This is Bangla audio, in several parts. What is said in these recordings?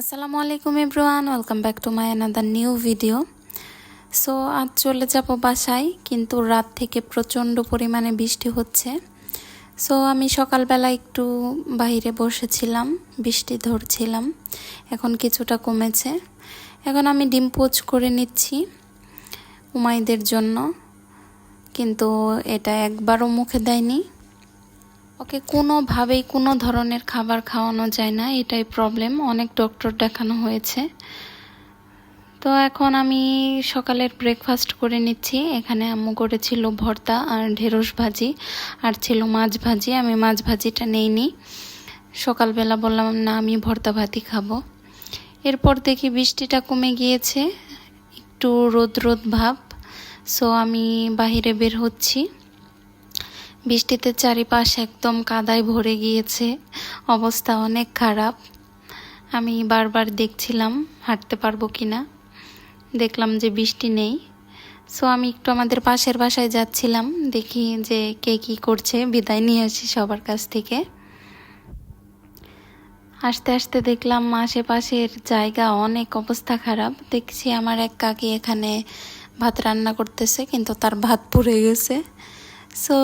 আসসালামু আলাইকুম everyone, welcome back to my another new video. So, আজ চলে যাব বাসায়, কিন্তু রাত থেকে প্রচণ্ড পরিমাণে বৃষ্টি হচ্ছে। সো, আমি সকালবেলা একটু বাইরে বসেছিলাম, বৃষ্টি ধরছিলাম, এখন কিছুটা কমেছে। এখন আমি ডিম পোচ করে নিচ্ছি উমাইদের জন্য, কিন্তু এটা একবারও মুখে দেয়নি। ওকে কোনোভাবেই কোনো ধরনের খাবার খাওয়ানো যায় না, এটাই প্রবলেম অনেক ডক্টর দেখানো হয়েছে। তো এখন আমি সকালের ব্রেকফাস্ট করে নিচ্ছি। এখানে আম্মু করেছিল ভর্তা আর ঢেঁড়স ভাজি আর ছিল মাছ ভাজি। আমি মাছ ভাজিটা নেইনি। সকালবেলা বললাম, না, আমি ভর্তা ভাতি খাব। এরপর দেখি বৃষ্টিটা কমে গিয়েছে। একটু রোদ রোদ ভাব। সো আমি বাহিরে বের হচ্ছি। বৃষ্টিতে চারিপাশ একদম কাদায় ভরে গিয়েছে। অবস্থা অনেক খারাপ। আমি বারবার দেখছিলাম, হাঁটতে পারব কি না দেখলাম যে বৃষ্টি নেই। সো আমি একটু আমাদের পাশের বাসায় যাচ্ছিলাম, দেখি যে কে কী করছে, বিদায় নিয়ে আসি সবার কাছ থেকে। আস্তে আস্তে দেখলাম আশেপাশের জায়গা অনেক অবস্থা খারাপ। দেখছি আমার এক কাকি এখানে ভাত রান্না করতেছে, কিন্তু তার ভাত পুড়ে গেছে। সো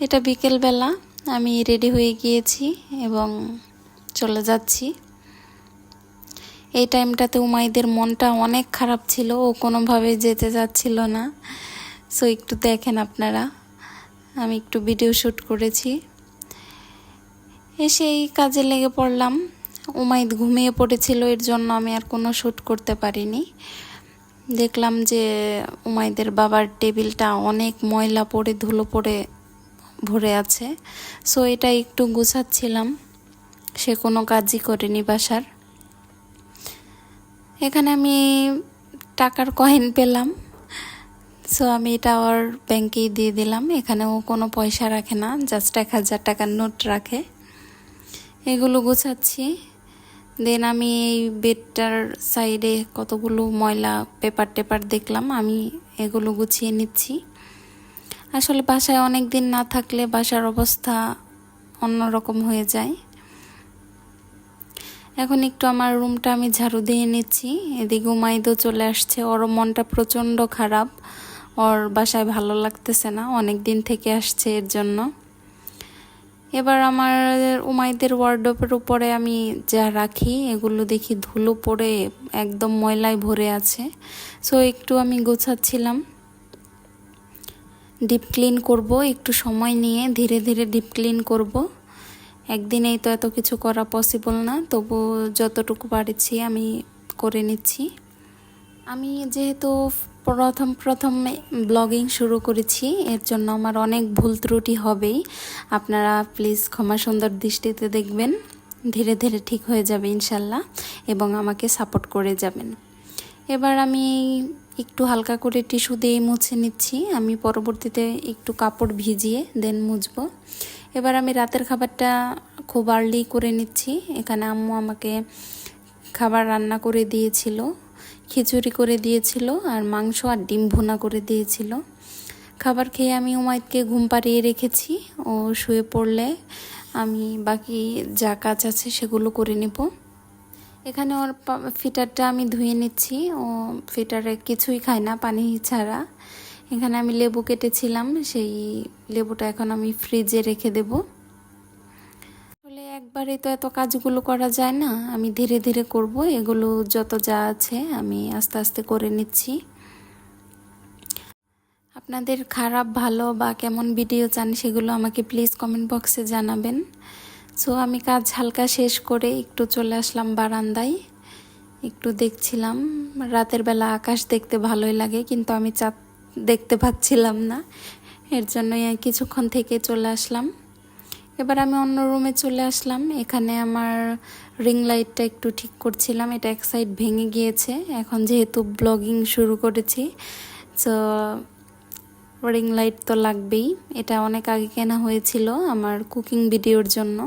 এটা বিকেলবেলা আমি রেডি হয়ে গিয়েছি এবং চলে যাচ্ছি। এই টাইমটাতে উমাইদের মনটা অনেক খারাপ ছিল, ও কোনোভাবে যেতে যাচ্ছিল না। সো একটু দেখেন আপনারা, আমি একটু ভিডিও শ্যুট করেছি। এসে এই কাজে লেগে পড়লাম। উমাইদ ঘুমিয়ে পড়েছিল, এর জন্য আমি আর কোনো শ্যুট করতে পারিনি। দেখলাম যে উমাইদের বাবার টেবিলটা অনেক ময়লা পড়ে, ধুলো পড়ে ভরে আছে। সো এটা একটু গুছাচ্ছিলাম। সে কোনো কাজই করেনি বাসার। এখানে আমি টাকার কয়েন পেলাম। সো আমি এটা ওর ব্যাংকেই দিয়ে দিলাম। এখানে ও কোনো পয়সা রাখে না জাস্ট এক হাজার টাকার নোট রাখে। এগুলো গুছাচ্ছি। দেন আমি এই বেডটার সাইডে কতগুলো ময়লা পেপার টেপার দেখলাম, আমি এগুলো গুছিয়ে নিচ্ছি। আসলে বাসায় অনেক দিন না থাকলে বাসার অবস্থা অন্যরকম হয়ে যায়। এখন একটু আমার রুমটা আমি ঝাড়ু দিয়ে নিচ্ছি, এদিকে উমাইদও চলে আসছে, ওর মনটা প্রচণ্ড খারাপ, ওর বাসায় ভালো লাগতেছে না অনেক দিন থেকে আসছে এর জন্য। এবার আমার উমাইদের ওয়ার্ডপের উপরে আমি যা রাখি, এগুলো দেখি ধুলো পড়ে একদম ময়লায় ভরে আছে। সো একটু আমি গোছাচ্ছিলাম। ডিপ ক্লিন করব, একটু সময় নিয়ে ধীরে ধীরে ডিপ ক্লিন করব। একদিনেই তো এত কিছু করা পসিবল না তবু যতটুকু পারছি আমি করে নিচ্ছি। আমি যেহেতু প্রথম প্রথম ব্লগিং শুরু করেছি, এর জন্য আমার অনেক ভুল ত্রুটি হবেই। আপনারা প্লিজ ক্ষমা সুন্দর দৃষ্টিতে দেখবেন, ধীরে ধীরে ঠিক হয়ে যাবে ইনশাল্লাহ, এবং আমাকে সাপোর্ট করে যাবেন। এবার আমি একটু হালকা করে টিস্যু দিয়ে মুছে নিচ্ছি, আমি পরবর্তীতে একটু কাপড় ভিজিয়ে দেন মুছবো। এবার আমি রাতের খাবারটা খুব আর্লি করে নিচ্ছি, এখানে আম্মু আমাকে খাবার রান্না করে দিয়েছিল। খিচুড়ি করে দিয়েছিল আর মাংস আর ডিম ভুনা করে দিয়েছিল। খাবার খেয়ে আমি উমায়দকে ঘুম পাড়িয়ে রেখেছি। ও শুয়ে পড়লে আমি বাকি যা কাজ আছে সেগুলো করে নেব। এখানে ওর ফিটারটা আমি ধুয়ে নিচ্ছি। ও ফিটারে কিছুই খায় না, পানি ছাড়া। এখানে আমি লেবু কেটেছিলাম, সেই লেবুটা এখন আমি ফ্রিজে রেখে দেবো। একবারে তো এত কাজগুলো করা যায় না, আমি ধীরে ধীরে করব, এগুলো যত যা আছে আমি আস্তে আস্তে করে নিচ্ছি। আপনাদের খারাপ, ভালো বা কেমন ভিডিও চান সেগুলো আমাকে প্লিজ কমেন্ট বক্সে জানাবেন। সো আমি কাজ হালকা শেষ করে একটু চলে আসলাম বারান্দায়, একটু দেখছিলাম, রাতের বেলা আকাশ দেখতে ভালোই লাগে কিন্তু আমি চাঁদ দেখতে পাচ্ছিলাম না, এর জন্যই কিছুক্ষণ থেকে চলে আসলাম। এবার আমি অন্য রুমে চলে আসলাম। এখানে আমার রিং লাইটটা একটু ঠিক করছিলাম। এটা এক সাইড ভেঙে গিয়েছে। এখন যেহেতু ব্লগিং শুরু করেছি, তো রিং লাইট তো লাগবেই। এটা অনেক আগে কেনা হয়েছিল আমার কুকিং ভিডিওর জন্য।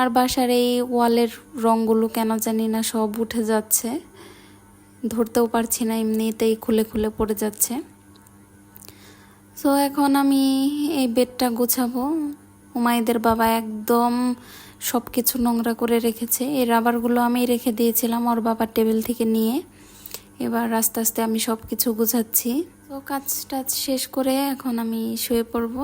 আর বাসার এই ওয়ালের রঙগুলো কেন জানি না, সব উঠে যাচ্ছে। ধরতেও পারছি না, এমনিতেই খুলে খুলে পড়ে যাচ্ছে। সো এখন আমি এই বেডটা গোছাবো। উমাইদের বাবা একদম সব কিছু নোংরা করে রেখেছে। এই রাবারগুলো আমি রেখে দিয়েছিলাম ওর বাবার টেবিল থেকে নিয়ে। এবার আস্তে আস্তে আমি সব কিছু গুছাচ্ছি। তো কাজ টাজ শেষ করে এখন আমি শুয়ে পড়ব।